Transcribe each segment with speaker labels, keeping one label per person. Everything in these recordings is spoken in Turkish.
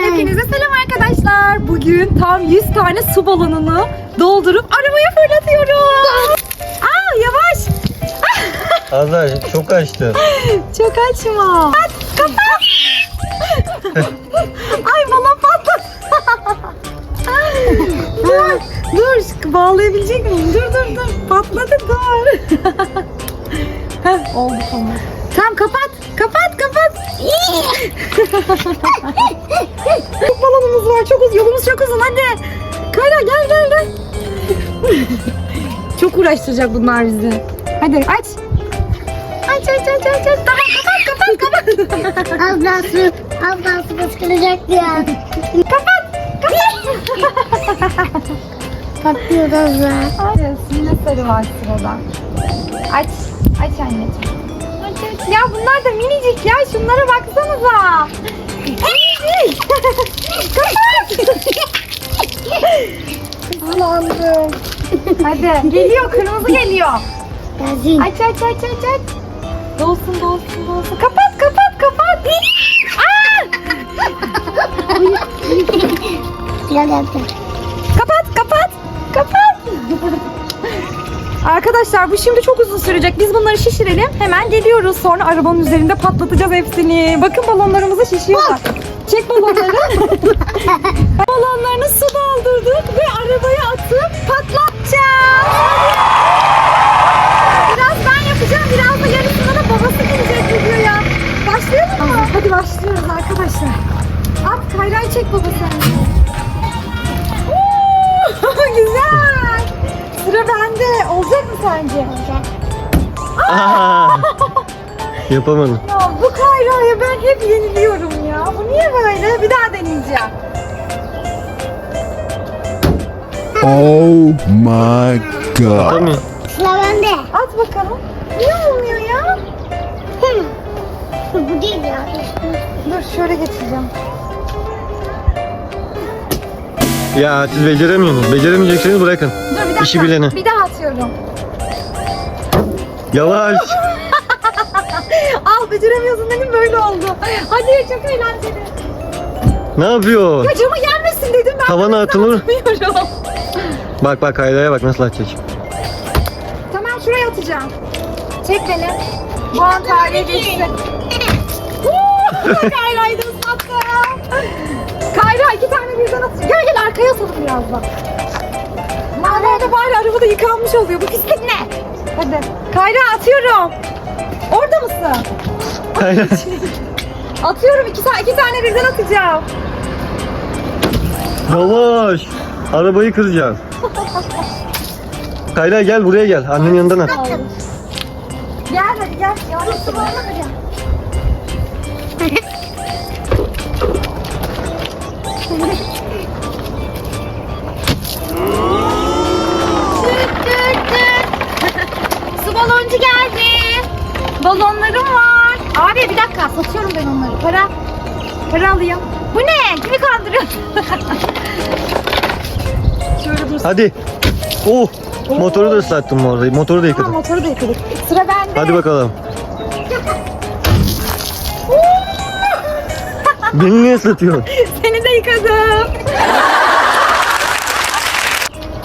Speaker 1: Hepinize selam arkadaşlar. Bugün tam 100 tane su balonunu doldurup arabaya fırlatıyoruz. Aa yavaş.
Speaker 2: Azra çok açtı.
Speaker 1: Çok açma. Kapat. kapat. Ay balon patladı. dur. Dur. Bağlayabilecek miyim? Dur dur dur. Patladı dur. Heh, oldu tamam. Tamam kapat. Kapat kapat. Çok balonumuz var. Çok uzun. Yolumuz çok uzun. Hadi. Kayra gel gel gel. çok uğraştıracak bunlar bizi. Hadi aç. Aç aç aç aç. aç. Tamam kapat kapat kapat.
Speaker 3: Daha su fışkıracaktı ya.
Speaker 1: kapat.
Speaker 3: Patlıyor az daha.
Speaker 1: Hayır, yine sarı var sırada. Aç, aç anneciğim. Aç. Ya bunlar da minicik ya, şunlara baksanıza. Kapat. Kullandım. Hadi, geliyor, kırmızı geliyor.
Speaker 3: Gelsin.
Speaker 1: Aç, aç, aç, aç, aç. Dolsun, dolsun, dolsun. Kapat, kapat, kapat. Aa!
Speaker 3: Gel yaptı.
Speaker 1: Kapat, kapat, kapat. Arkadaşlar bu şimdi çok uzun sürecek. Biz bunları şişirelim. Hemen geliyoruz. Sonra arabanın üzerinde patlatacağız hepsini. Bakın balonlarımızı şişiyorlar. Çek balonları. Balonlarını su doldurduk ve arabaya atıp patlatacağız. Biraz ben yapacağım. Biraz da yarısında da babası gelecek videoya. Başlayalım mı? Hadi başlıyoruz arkadaşlar. At Kayra'yı çek baba sen. Oo, Güzel. Sıra bende. Olacak mı sence?
Speaker 2: Aa! Yapamadım.
Speaker 1: Ya bu Kayra'ya ben hep yeniliyorum ya. Bu niye böyle? Deneyeceğim.
Speaker 4: Oh my god.
Speaker 2: Tabii.
Speaker 3: Sıra bende.
Speaker 1: At bakalım. Niye olmuyor ya?
Speaker 3: Hı. Bu değil ya.
Speaker 1: Dur şöyle getireceğim.
Speaker 2: Ya siz beceremiyorsunuz. Beceremeyecekseniz bırakın.
Speaker 1: Dur bir dakika.
Speaker 2: İşi bilene.
Speaker 1: Bir daha atıyorum.
Speaker 2: Yavaş.
Speaker 1: Al beceremiyorsun dedim böyle oldu. Hadi çok eğlenceli.
Speaker 2: Ne yapıyor?
Speaker 1: Ya cama gelmesin dedim ben.
Speaker 2: Tavana atılır.
Speaker 1: atmıyorum.
Speaker 2: Bak bak Hayda'ya bak nasıl atacak.
Speaker 1: Tamam şuraya atacağım. Çek beni. Bu an tarihe geçsin. Woo! Kayra'yı da ıslattım. Kayra iki tane birden atacağım. Gel gel arkaya atalım biraz da. Arabada bari arabada yıkanmış oluyor. Bu pislik ne? Hadi. Kayra atıyorum. Orada mısın?
Speaker 2: Hayda.
Speaker 1: Atıyorum iki, ta- iki tane birden atacağım.
Speaker 2: Yavaş. Arabayı kıracağız. Kayra gel buraya gel. Annenin yanından at.
Speaker 1: Gel hadi gel. Yavaş Abi bir dakika satıyorum ben onları. Para. Para alayım. Bu ne? Kimi kandırıyorsun? Şöyle dursun.
Speaker 2: Hadi. Oh. Motoru da ıslattım orada. Motoru da
Speaker 1: Tamam
Speaker 2: yıkadım.
Speaker 1: motoru da yıkadık. Sıra bende.
Speaker 2: Hadi bakalım. Beni niye ıslatıyorsun?
Speaker 1: Seni de yıkadım.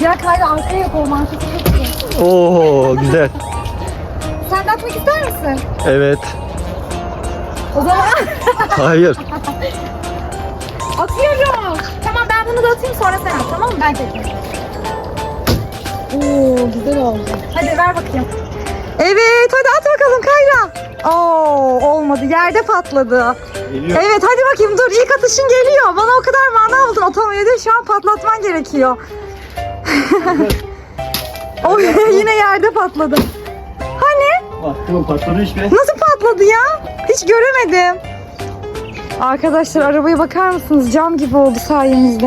Speaker 1: ya Kayra arkaya yap o mantıklı.
Speaker 2: Oo güzel.
Speaker 1: Sen de atmak ister misin?
Speaker 2: Evet.
Speaker 1: O zaman
Speaker 2: Hayır.
Speaker 1: atıyorum. Tamam ben bunu da atayım sonra sen at tamam mı? Ben çekeyim. Oo güzel oldu. Hadi ver bakayım. Evet hadi at bakalım Kayra. Oo olmadı yerde patladı.
Speaker 2: Geliyor.
Speaker 1: Evet hadi bakayım dur ilk atışın geliyor. Bana o kadar mana buldun otomobilde şu an patlatman gerekiyor. o yine yerde patladı.
Speaker 2: Bak tamam patladı işte.
Speaker 1: Nasıl patladı ya? Hiç göremedim. Arkadaşlar arabaya bakar mısınız? Cam gibi oldu sayenizde.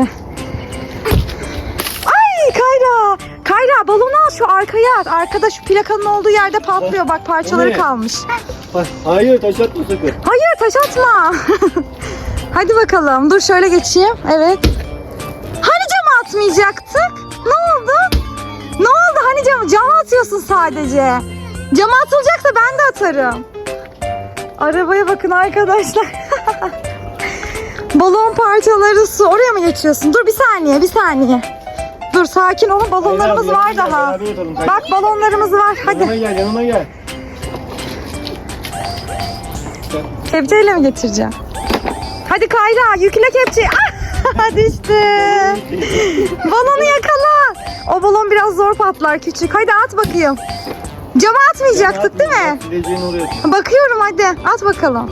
Speaker 1: Ay Kayra! Kayra balonu al şu arkaya at. Arkada şu plakanın olduğu yerde patlıyor. Bak parçaları
Speaker 2: Oraya.
Speaker 1: kalmış.
Speaker 2: Hayır taş atma sakın.
Speaker 1: Hayır taş atma. Hadi bakalım. Dur şöyle geçeyim. Evet. Hani cama atmayacaktık? Ne oldu? Ne oldu? Hani cama, cama atıyorsun sadece. Cama atılacaksa ben de atarım. Arabaya bakın arkadaşlar. Balon parçaları su. Oraya mı geçiyorsun? Dur bir saniye, bir saniye. Dur sakin olun. Balonlarımız
Speaker 2: Hayır
Speaker 1: var daha.
Speaker 2: gel, atalım.
Speaker 1: Bak balonlarımız var. Hadi.
Speaker 2: Yanıma gel yanıma gel.
Speaker 1: Kepçeyle mi geçireceğim? Hadi Kayra yükle kepçeyi. Ah, düştü. Balonu yakala. O balon biraz zor patlar küçük. Hadi at bakayım. Cama atmayacaktık değil mi?
Speaker 2: Sileceğini oraya.
Speaker 1: Bakıyorum hadi. At bakalım.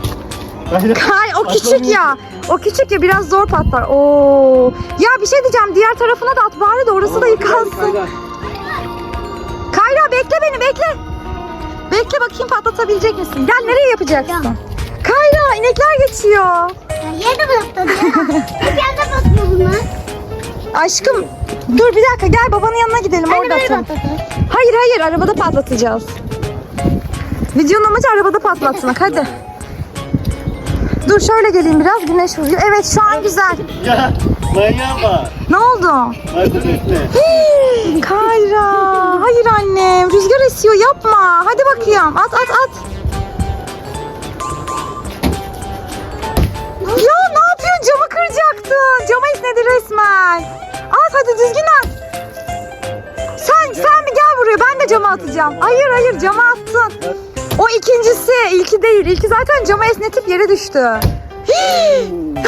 Speaker 2: Hayır.
Speaker 1: Kay o küçük ya. O küçük ya biraz zor patlar. Oo. Ya bir şey diyeceğim. Diğer tarafına da at bari de orası da yıkansın. Kayra bekle beni bekle. Bekle bakayım patlatabilecek misin? Gel nereye yapacaksın? Kayra inekler geçiyor.
Speaker 3: Ya yerde patladı ya. Yerde patlıyor bunlar.
Speaker 1: Aşkım dur bir dakika gel babanın yanına gidelim
Speaker 3: Hani
Speaker 1: orada atalım. Hayır hayır arabada patlatacağız. Videonun amacı arabada patlatmak hadi. Dur şöyle geleyim biraz güneş vuruyor. Evet şu an güzel.
Speaker 2: Ya manyağa bak.
Speaker 1: Ne oldu? Hii, Kayra. Hayır annem rüzgar esiyor yapma. Hadi bakayım at at at. Ya ne camı kıracaktın. Camı esnedi resmen. At hadi düzgün at. Sen sen bir gel buraya ben de cama atacağım. Hayır hayır cama attın. O ikincisi ilki değil. İlki zaten camı esnetip yere düştü. Hii.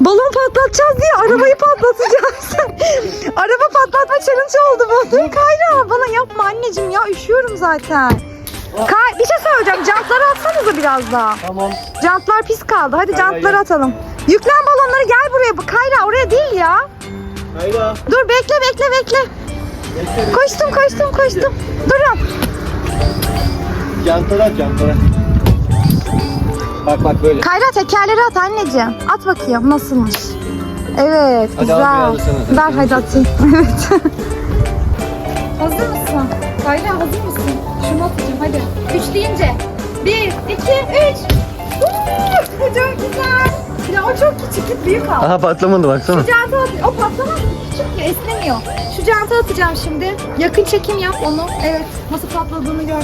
Speaker 1: Balon patlatacağız diye arabayı patlatacağız. Araba patlatma challenge oldu bu. Kayra bana yapma anneciğim ya üşüyorum zaten. Kay bir şey söyleyeceğim. Jantları atsanıza biraz daha.
Speaker 2: Tamam.
Speaker 1: Jantlar pis kaldı. Hadi
Speaker 2: Kayra,
Speaker 1: jantları
Speaker 2: gel.
Speaker 1: atalım. Yüklen balonları gel buraya. Bu Kayra oraya değil ya.
Speaker 2: Hayır.
Speaker 1: Dur bekle bekle bekle.
Speaker 2: Bekle.
Speaker 1: Koştum koştum koştum. Durun.
Speaker 2: Jantlara at jantlara. Bak bak böyle.
Speaker 1: Kayra tekerleri at anneciğim. At bakayım nasılmış. Evet
Speaker 2: Hadi
Speaker 1: güzel.
Speaker 2: abi.
Speaker 1: Ver hadi atayım. Evet. hazır mısın? Kayra hazır mısın? Şunu atacağım hadi. Üç deyince. Bir, iki, üç. Uuu, çok güzel. Ya o çok küçük, büyük al.
Speaker 2: Aha patlamadı baksana.
Speaker 1: Şu canta at. O patlamaz. Küçük ya esnemiyor. Şu canta atacağım şimdi. Yakın çekim yap onu. Evet. Nasıl patladığını gör.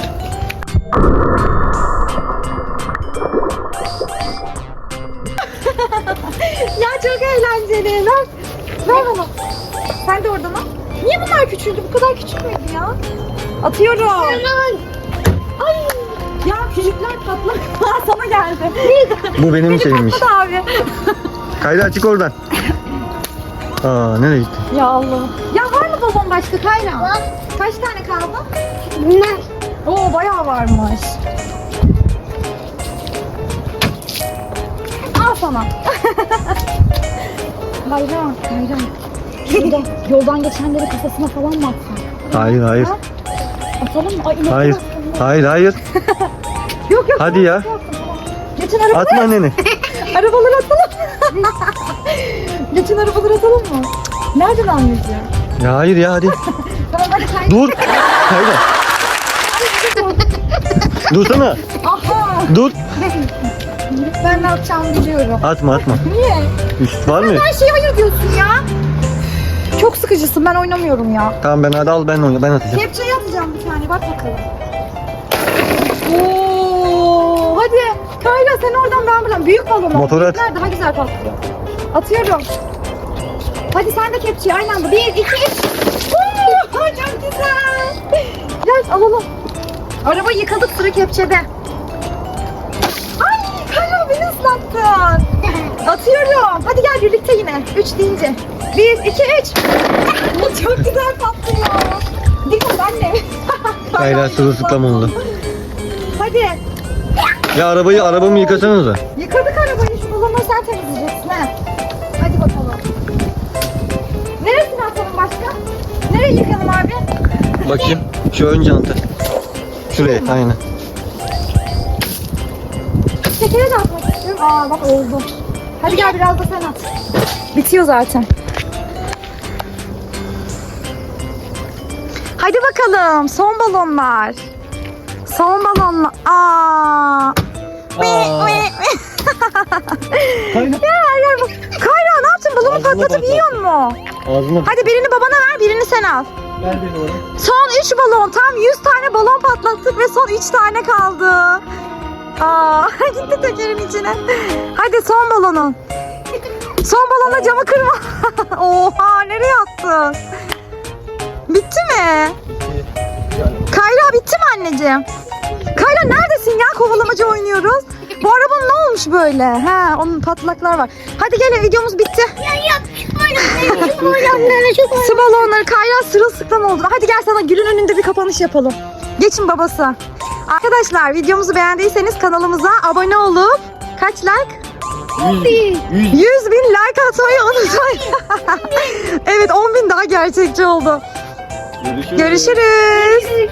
Speaker 1: ya çok eğlenceli. Ver. Ver bana. Sen de oradan al. Niye bunlar küçüldü? Bu kadar küçük müydü ya? Atıyorum. Ay. Ya küçükler patlak. Sana geldi.
Speaker 2: Bu benim
Speaker 1: Beni
Speaker 2: şeyimmiş.
Speaker 1: patladı abi.
Speaker 2: Kayra çık oradan. Aa nereye gitti?
Speaker 1: Ya Allah. Ya var mı balon başka Kayra? Kaç tane kaldı?
Speaker 3: Bunlar.
Speaker 1: Oo bayağı varmış. Al sana. Kayra, Kayra. Şurada yoldan geçenleri kafasına falan mı atsan?
Speaker 2: Hayır hayır.
Speaker 1: Ha? Atalım mı? Ay, inek
Speaker 2: Hayır. Hayır hayır.
Speaker 1: Yok yok.
Speaker 2: Hadi ya.
Speaker 1: Geçin arabaları,
Speaker 2: Atma anneni.
Speaker 1: arabaları atalım. Geçin arabaları atalım mı? Nereden anlayacağım?
Speaker 2: Ya hayır ya hadi.
Speaker 1: Tamam hadi Kayra.
Speaker 2: Dur. Kayra. Dursana.
Speaker 1: Aha.
Speaker 2: Dur.
Speaker 1: Ben ne yapacağımı biliyorum.
Speaker 2: Atma atma.
Speaker 1: Niye?
Speaker 2: Üst var mı?
Speaker 1: Her şeye hayır diyorsun ya. Çok sıkıcısın ben oynamıyorum ya.
Speaker 2: Tamam ben hadi al ben onu ben atacağım.
Speaker 1: Kepçeye atacağım bir tane bak bakalım. Oo, hadi. Kayra sen oradan ben buradan. Büyük balon. al.
Speaker 2: Motoru at.
Speaker 1: Daha güzel patlıyor. Atıyorum. Hadi sen de kepçeyi aynı anda. Bir, iki, üç. Oo, çok güzel. Gel alalım. Arabayı yıkadık sıra kepçede. Ay Kayra beni ıslattın. Atıyorum. Hadi gel birlikte yine. Üç deyince. Bir, iki, üç. Çok güzel patlıyor. Dikkat anne.
Speaker 2: Kayra sırılsıklam oldu.
Speaker 1: Hadi.
Speaker 2: Ya arabayı arabamı yıkasanıza.
Speaker 1: Yıkadık arabayı. Şu balonu sen temizleyeceksin ha. Hadi bakalım. Neresine atalım başka? Nereye yıkayalım abi?
Speaker 2: Bakayım. Şu ön jantı. Şuraya aynen.
Speaker 1: Tekere de atmak istiyorum. Aa bak oldu. Hadi gel biraz da sen at. Bitiyor zaten. Hadi bakalım. Son balonlar. Son balonlar. Aa.
Speaker 2: Aa. Kayra.
Speaker 1: Ya ya. Kayra ne yaptın? Balonu
Speaker 2: Ağzına
Speaker 1: patlatıp
Speaker 2: patlat.
Speaker 1: yiyor mu?
Speaker 2: Ağzına
Speaker 1: Hadi birini babana ver, birini sen al.
Speaker 2: ver beni oraya.
Speaker 1: Son 3 balon. Tam 100 tane balon patlattık ve son 3 tane kaldı. Aa, gitti tekerin içine. Hadi son balonun. Son balonla camı kırma. Oha nereye attın? Bitti mi? Kayra bitti mi anneciğim? Kayra neredesin ya? Kovalamacı oynuyoruz. Bu arabanın ne olmuş böyle? He, onun patlaklar var. Hadi gelin videomuz bitti.
Speaker 3: Ya balonları.
Speaker 1: Su balonları Kayra sırılsıklam oldu. Hadi gel sana gülün önünde bir kapanış yapalım. Geçin babası. Arkadaşlar videomuzu beğendiyseniz kanalımıza abone olup kaç like? 100 bin like atmayı unutmayın. evet 10 bin daha gerçekçi oldu.
Speaker 2: Görüşürüz.
Speaker 1: Görüşürüz.